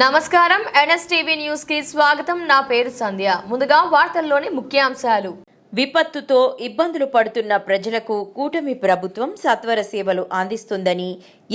నమస్కారం. ఎన్ఎస్టీవీ న్యూస్కి స్వాగతం. నా పేరు సంధ్య. ముందుగా వార్తల్లోని ముఖ్యాంశాలు. విపత్తుతో ఇబ్బందులు పడుతున్న ప్రజలకు కూటమి ప్రభుత్వం సత్వర సేవలు అందిస్తుందని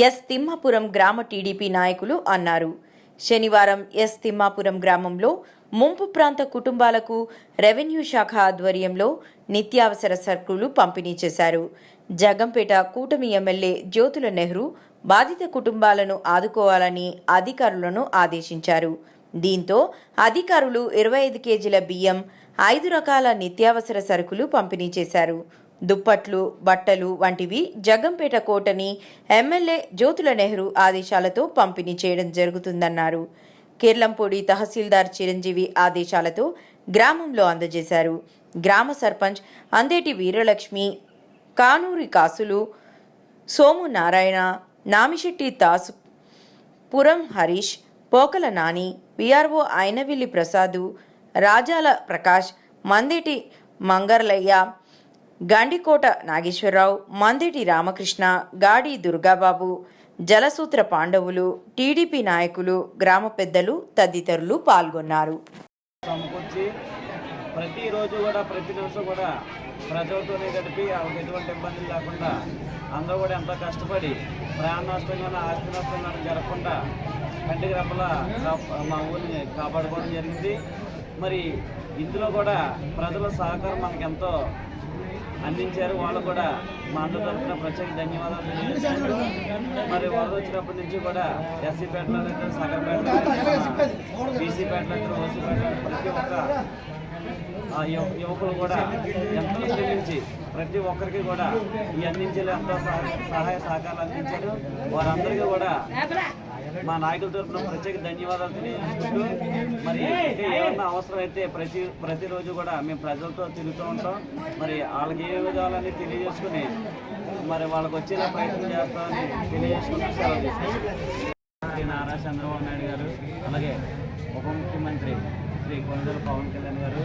ఎస్ తిమ్మాపురం గ్రామ టీడీపీ నాయకులు అన్నారు. శనివారం ఎస్ తిమ్మాపురం గ్రామంలో ముంపు ప్రాంత కుటుంబాలకు రెవెన్యూ శాఖ ఆధ్వర్యంలో నిత్యావసర సరుకులు పంపిణీ చేశారు. జగంపేట కూటమి ఎమ్మెల్యే జ్యోతుల నెహ్రూ బాధిత కుటుంబాలను ఆదుకోవాలని అధికారులను ఆదేశించారు. దీంతో అధికారులు ఇరవై ఐదు కేజీల బియ్యం ఐదు రకాల నిత్యావసర సరుకులు పంపిణీ చేశారు. దుప్పట్లు బట్టలు వంటివి జగంపేట కోటని ఎమ్మెల్యే జ్యోతుల నెహ్రూ ఆదేశాలతో పంపిణీ చేయడం జరుగుతుందన్నారు. కిర్లంపూడి తహసీల్దార్ చిరంజీవి ఆదేశాలతో గ్రామంలో అందజేశారు. గ్రామ సర్పంచ్ అందేటి వీరలక్ష్మి కానూరి కాసులు సోము నారాయణ నామిశెట్టి దాసు పురం హరీష్ పోకల నాని విఆర్ఓ అయినవిల్లి ప్రసాదు రాజాల ప్రకాష్ మందిటి మంగర్లయ్య గండికోట నాగేశ్వరరావు మందిటి రామకృష్ణ గాడి దుర్గాబాబు జలసూత్ర పాండవులు టీడీపీ నాయకులు గ్రామ పెద్దలు తదితరులు పాల్గొన్నారు. ప్రతిరోజు కూడా ప్రతి నిమిషం కూడా ప్రజలతోనే గడిపి వాళ్ళకి ఎటువంటి ఇబ్బందులు లేకుండా అందరూ కూడా ఎంతో కష్టపడి ప్రాణ నష్టం కానీ ఆస్తి నష్టం కానీ జరగకుండా కంటికి రెప్పలా మా ఊరిని కాపాడుకోవడం జరిగింది. మరి ఇందులో కూడా ప్రజల సహకారం మనకు ఎంతో అందించారు. వాళ్ళు కూడా మా అందరి తరఫున ప్రత్యేక ధన్యవాదాలు తెలియజేస్తున్నారు మరి వరద వచ్చినప్పటి నుంచి కూడా ఎస్సీ పేటలో బీసీపేటలో సగర్ ప్రతి ఒక్క యువకులు కూడా ఎంతో శ్రమించి ప్రతి ఒక్కరికి కూడా ఈ అందించేలా ఎంతో సహాయ సహకారాలు అందించారు. వారందరికీ కూడా మా నాయకుల తరఫున ప్రత్యేక ధన్యవాదాలు తెలియజేసుకుంటూ మరి ఏమన్నా అవసరం అయితే ప్రతి ప్రతిరోజు కూడా మేము ప్రజలతో తిరుగుతూ ఉంటాం. మరి వాళ్ళకి ఏ విధాలని తెలియజేసుకుని మరి వాళ్ళకి వచ్చేలా ప్రయత్నం చేస్తామని తెలియజేసుకుంటూ సెలవు తీసుకుంటాం నారా చంద్రబాబు నాయుడు గారు అలాగే ఉప ముఖ్యమంత్రి శ్రీ కొండలు పవన్ కళ్యాణ్ గారు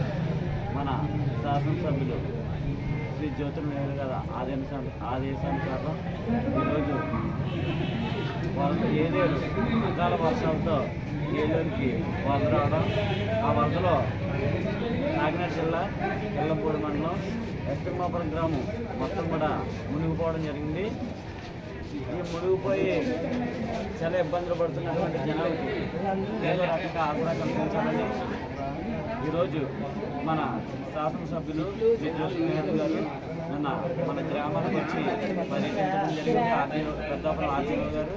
మన శాసనసభ్యులు శ్రీ జ్యోతుల నెహ్రూ గారు ఆదేశ ఆదేశానుసారం ఈరోజు వరద ఏలేరు అకాల వర్షాలతో ఏలూరుకి వరద రావడం. ఆ వరదలో కాకినాడ జిల్లా ఎల్లపూడి మండలం ఎస్తిమ్మాపురం గ్రామం మొత్తం కూడా మునిగిపోవడం జరిగింది. ఈ మునిగిపోయి చాలా ఇబ్బందులు పడుతున్నటువంటి జనాలకి ఏదో రకంగా ఆగ్రహం కల్పించాలని ఈరోజు మన శాసనసభ్యులు శ్రీ జ్యోతి గారు నిన్న మన గ్రామానికి వచ్చి పర్యటించడం జరిగింది. ఆర్డీఓ పెద్దాపురం ఆర్డీఓ గారు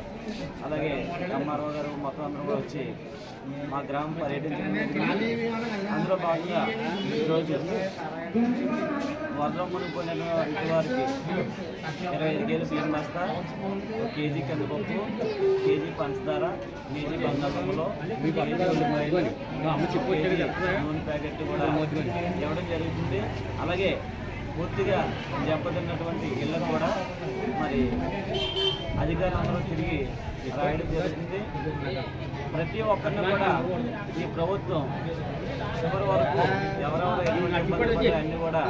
అలాగే ఎంఆర్ఓ గారు మొత్తం అందరూ కూడా వచ్చి మా గ్రామం పర్యటించడం జరిగింది. అందులో భాగంగా ఈరోజు వరద మునిగిపోయినటువంటి వారికి ఇరవై ఐదు కేజీ బియ్యం బస్తా ఒక కేజీ కందిపప్పు కేజీ పంచదార కేజీ బంగాళదుంపలు కేజీ ఉల్లిపాయలు కేజీ నూనె ప్యాకెట్ కూడా ఇవ్వడం జరుగుతుంది. అలాగే పూర్తిగా దెబ్బతిన్నటువంటి ఇళ్ళను కూడా మరి అధికారులందరూ తిరిగి రాయడం జరుగుతుంది ప్రతి ఒక్కరిని కూడా ఈ ప్రభుత్వం చివరి వరకు ఎవరెవరు ఎటువంటి ఇబ్బందులు అన్ని కూడా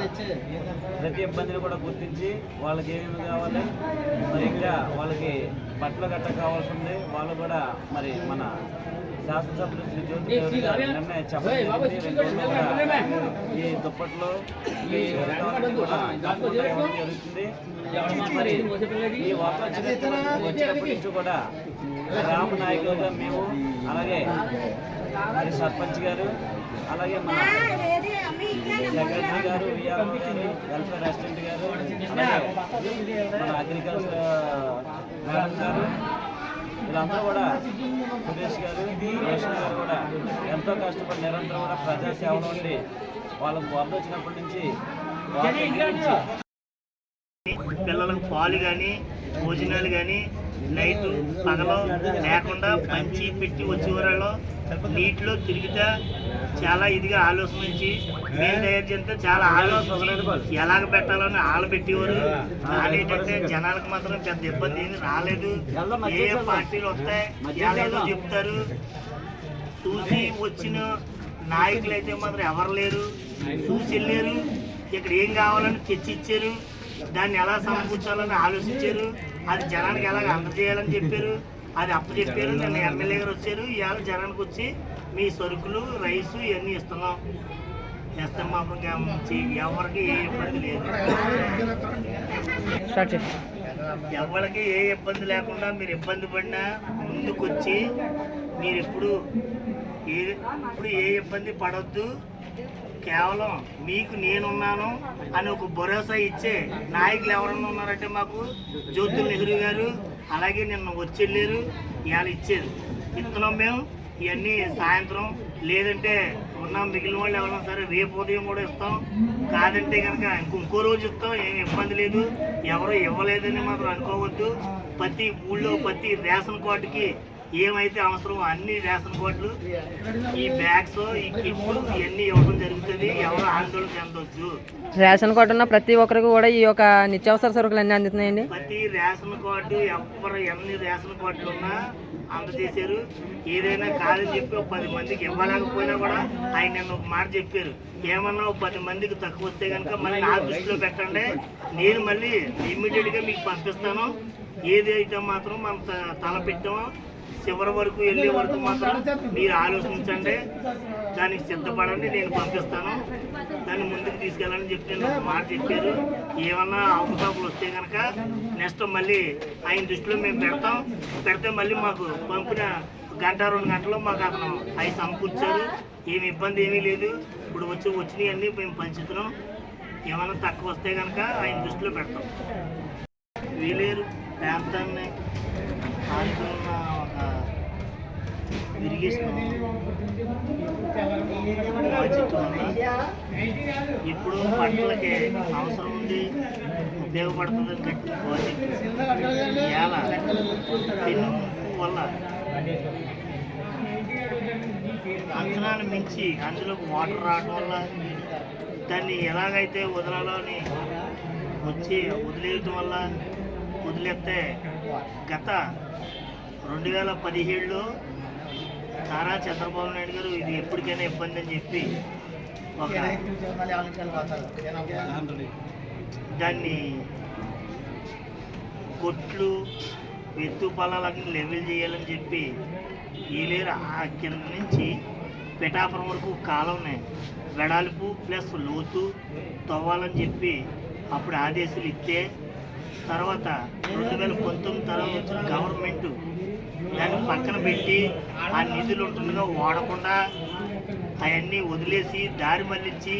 ప్రతి ఇబ్బందిని కూడా గుర్తించి వాళ్ళకి ఏమేమి కావాలి మరి ఇంకా వాళ్ళకి బట్టలు గట్ట కావాల్సి ఉంది. వాళ్ళు కూడా మరి మన శాసనసభ్యులు శ్రీ జ్యోతి నిన్నే చెప్పడం ఈ దుప్పట్లు ఈ జరుగుతుంది? మరి ఈ వచ్చినప్పటి నుంచి కూడా గ్రామ నాయకులుగా మేము అలాగే మరి సర్పంచ్ గారు అలాగే మన సెక్రటరీ గారు వెల్ఫేర్ అసిస్టెంట్ గారు మన అగ్రికల్చర్ మేడం గారు వీళ్ళందరూ కూడా సురేష్ గారు రోషన్ గారు కూడా ఎంతో కష్టపడి నిరంతరం కూడా ప్రజా సేవలో ఉండి వాళ్ళకు వరద వచ్చినప్పటి నుంచి పిల్లలకు పాలు కానీ భోజనాలు కానీ నైట్ పగలు లేకుండా పంచి పెట్టి వచ్చేవాళ్ళు నీటిలో తిరుగుతా చాలా ఇదిగా ఆలోచించి మేము తయారు చేస్తే చాలా ఆలోచించి ఎలాగ పెట్టాలని ఆలు పెట్టేవారు. రాలేటంటే జనాలకు మాత్రం పెద్ద ఇబ్బంది ఏమి రాలేదు. ఏ పార్టీలు వస్తాయి ఎలాగో చెప్తారు. చూసి వచ్చిన నాయకులు అయితే మాత్రం ఎవరు లేరు. చూసి వెళ్ళారు. ఇక్కడ ఏం కావాలని తెచ్చి ఇచ్చారు దాన్ని ఎలా సమకూర్చాలని ఆలోచించారు. అది జనానికి ఎలాగ అందజేయాలని చెప్పారు. అది అప్పచెప్పారు నిన్న ఎమ్మెల్యే గారు వచ్చారు. ఇవాళ జనానికి వచ్చి మీ సరుకులు రైస్ ఇవన్నీ ఇస్తున్నాం. చేస్తాం మాత్రం ఎవరికి ఏ ఇబ్బంది లేదు. ఎవరికి ఏ ఇబ్బంది లేకుండా మీరు ఇబ్బంది పడినా ముందుకొచ్చి మీరు ఎప్పుడు ఏ ఇప్పుడు ఏ ఇబ్బంది పడొద్దు. కేవలం మీకు నేనున్నాను అని ఒక భరోసా ఇచ్చే నాయకులు ఎవరన్నా ఉన్నారంటే మాకు జ్యోతి నెహ్రూ గారు అలాగే నిన్న వచ్చిళ్ళారు ఇవాళ ఇచ్చారు. ఇస్తున్నాం మేము ఇవన్నీ సాయంత్రం లేదంటే ఉన్న మిగిలిన వాళ్ళు ఎవరైనా సరే రేపు ఉదయం కూడా ఇస్తాం. కాదంటే కనుక ఇంకో రోజు ఇస్తాం ఏం ఇబ్బంది లేదు. ఎవరు ఇవ్వలేదని మాత్రం అనుకోవద్దు. ప్రతి ఊళ్ళో ప్రతి రేషన్ కార్డుకి ఏమైతే అవసరం అన్ని రేషన్ కార్డులు ఈ బ్యాగ్స్ ఈ కిట్లు ఇవన్నీ ఇవ్వడం జరుగుతుంది. ఎవరు ఆందోళన చెందొద్దు. రేషన్ కార్డు ఉన్న ప్రతి ఒక్కరికి కూడా ఈ యొక్క నిత్యావసర సరుకులు అన్నీ అందుతున్నాయండి ప్రతి రేషన్ కార్డు ఎవరు ఎన్ని రేషన్ కార్డులు ఉన్నా అందజేశారు. ఏదైనా కాదని చెప్పి ఒక పది మందికి ఇవ్వలేకపోయినా కూడా ఆయన నిన్న ఒక మాట చెప్పారు. ఏమన్నా ఒక పది మందికి తక్కువ వస్తే కనుక మళ్ళీ నా దృష్టిలో పెట్టండి. నేను మళ్ళీ ఇమ్మీడియట్గా మీకు పంపిస్తాను. ఏది అయితే మాత్రం మనం త- తల పెట్టామో చివరి వరకు వెళ్ళే వరకు మాత్రం మీరు ఆలోచించండి. దానికి సిద్ధపడండి నేను పంపిస్తాను. దాన్ని ముందుకు తీసుకెళ్ళాలని చెప్పి నేను మాట చెప్పారు. ఏమన్నా అవకతవకలు వస్తే కనుక నెక్స్ట్ మళ్ళీ ఆయన దృష్టిలో మేము పెడతాం. పెడితే మళ్ళీ మాకు పంపిన గంట రెండు గంటల్లో మాకు అతను అవి సమకూర్చారు. ఏమి ఇబ్బంది ఏమీ లేదు. ఇప్పుడు వచ్చి వచ్చినవి అన్నీ మేము పంచుతున్నాం. ఏమైనా తక్కువ వస్తే కనుక ఆయన దృష్టిలో పెడతాం. వీలేరు ప్రాంతాన్ని ఆనుకున్న ఇరిగేషన్ ప్రాజెక్టు వల్ల ఇప్పుడు పంటలకి అవసరం ఉంది ఉపయోగపడుతుంది కట్టి ప్రాజెక్టు ఎలా పెనుముప్పు వల్ల అంచనాలు మించి అందులోకి వాటర్ రావడం వల్ల దాన్ని ఎలాగైతే వదలాలో అని వచ్చి వదిలేయటం వల్ల వదిలేస్తే గత రెండు వేల పదిహేడులో నారా చంద్రబాబు నాయుడు గారు ఇది ఎప్పటికైనా ఇబ్బంది అని చెప్పి ఒక దాన్ని కొట్లు ఎత్తు పొలాలన్నీ లెవెల్ చేయాలని చెప్పి ఏలేరు ఆ కింద నుంచి పిఠాపురం వరకు కాలంనే వెడల్పు ప్లస్ లోతు తవ్వాలని చెప్పి అప్పుడు ఆదేశాలు ఇస్తే తర్వాత రెండు వేల పంతొమ్మిది తర్వాత వచ్చిన గవర్నమెంటు దాన్ని పక్కన పెట్టి ఆ నిధులు ఉంటుండగా వాడకుండా అవన్నీ వదిలేసి దారి మళ్ళించి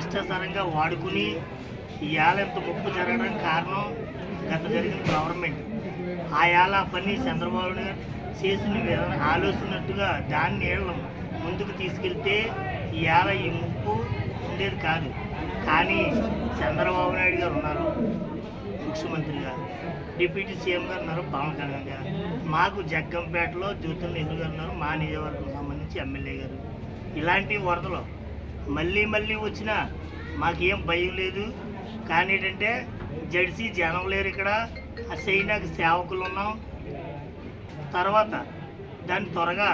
ఇష్టాసారంగా వాడుకుని ఇవాళ ఎంత ముప్పు జరగడానికి కారణం గత జరిగిన గవర్నమెంట్ ఆ ఏళ పని చంద్రబాబు నాయుడు చేసిన విధానం ఆలోచినట్టుగా దాన్ని ఏళ్ళ ముందుకు తీసుకెళ్తే ఇవాళ ఈ ముప్పు ఉండేది కాదు. కానీ చంద్రబాబు నాయుడు గారు ఉన్నారు. ముఖ్యమంత్రిగా డిప్యూటీ సీఎం గారు ఉన్నారు పవన్ కళ్యాణ్ గారు. మాకు జగ్గంపేటలో జ్యోతి నెహ్రూ గారు ఉన్నారు మా నియోజకవర్గం సంబంధించి ఎమ్మెల్యే గారు. ఇలాంటి వరదలు మళ్ళీ మళ్ళీ వచ్చినా మాకేం భయం లేదు. కానీ ఏంటంటే జడ్సీ జనం లేరు ఇక్కడ. ఆ సైనాకి సేవకులు ఉన్నాం. తర్వాత దాన్ని త్వరగా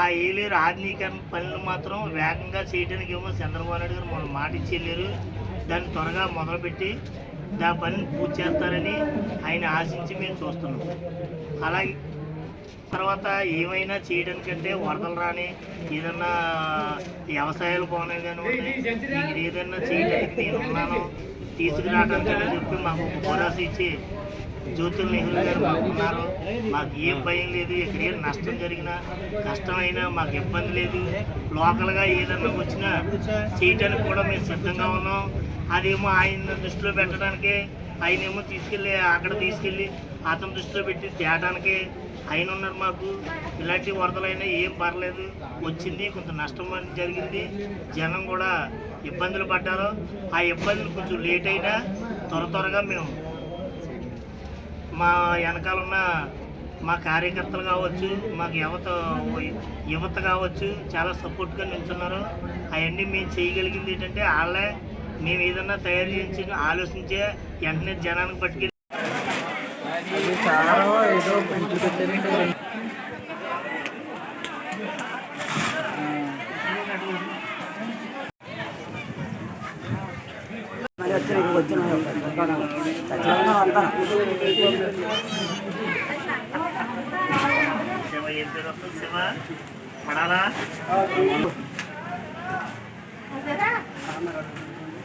ఆ ఏలేరు ఆధునీకరణ పనులు మాత్రం వేగంగా చేయడానికి ఏమో చంద్రబాబు నాయుడు గారు మన మాట ఇచ్చి వెళ్ళారు. దాన్ని త్వరగా మొదలుపెట్టి దా పనిని పూర్తి చేస్తారని ఆయన ఆశించి మేము చూస్తున్నాం. అలాగే తర్వాత ఏమైనా చేయడానికంటే వరదలు రాని ఏదన్నా వ్యవసాయాలు పోనే కానివ్వండి మీరు ఏదన్నా చేయడానికి నేను ఉన్నాను తీసుకురావడానికి అని చెప్పి మాకు ఒక భరోసా ఇచ్చి జ్యోతుల్ నెహ్రూ గారు మాకు ఉన్నారు మాకు ఏం భయం లేదు ఇక్కడ ఏం నష్టం జరిగినా కష్టమైనా మాకు ఇబ్బంది లేదు. లోకల్గా ఏదన్నా వచ్చినా చేయటానికి కూడా మేము సిద్ధంగా ఉన్నాం. అదేమో ఆయన దృష్టిలో పెట్టడానికి ఆయనేమో తీసుకెళ్ళి అక్కడ తీసుకెళ్ళి అతని దృష్టిలో పెట్టి తేయడానికి ఆయన ఉన్నారు మాకు. ఇలాంటి వరదలైనా ఏం పర్లేదు. వచ్చింది కొంత నష్టం జరిగింది. జనం కూడా ఇబ్బందులు పడ్డారు. ఆ ఇబ్బందులు కొంచెం లేట్ అయినా త్వర త్వరగా మేము మా వెనకాల ఉన్న మా కార్యకర్తలు కావచ్చు మాకు యువత యువత కావచ్చు చాలా సపోర్ట్గా నిల్చున్నారు. అవన్నీ మేము చేయగలిగింది ఏంటంటే వాళ్ళే మేము ఏదన్నా తయారు చేయించి ఆలోచించే వెంటనే జనానికి పట్టుకెళ్ళి పేరు వస్తుంది? శివ పడాలా?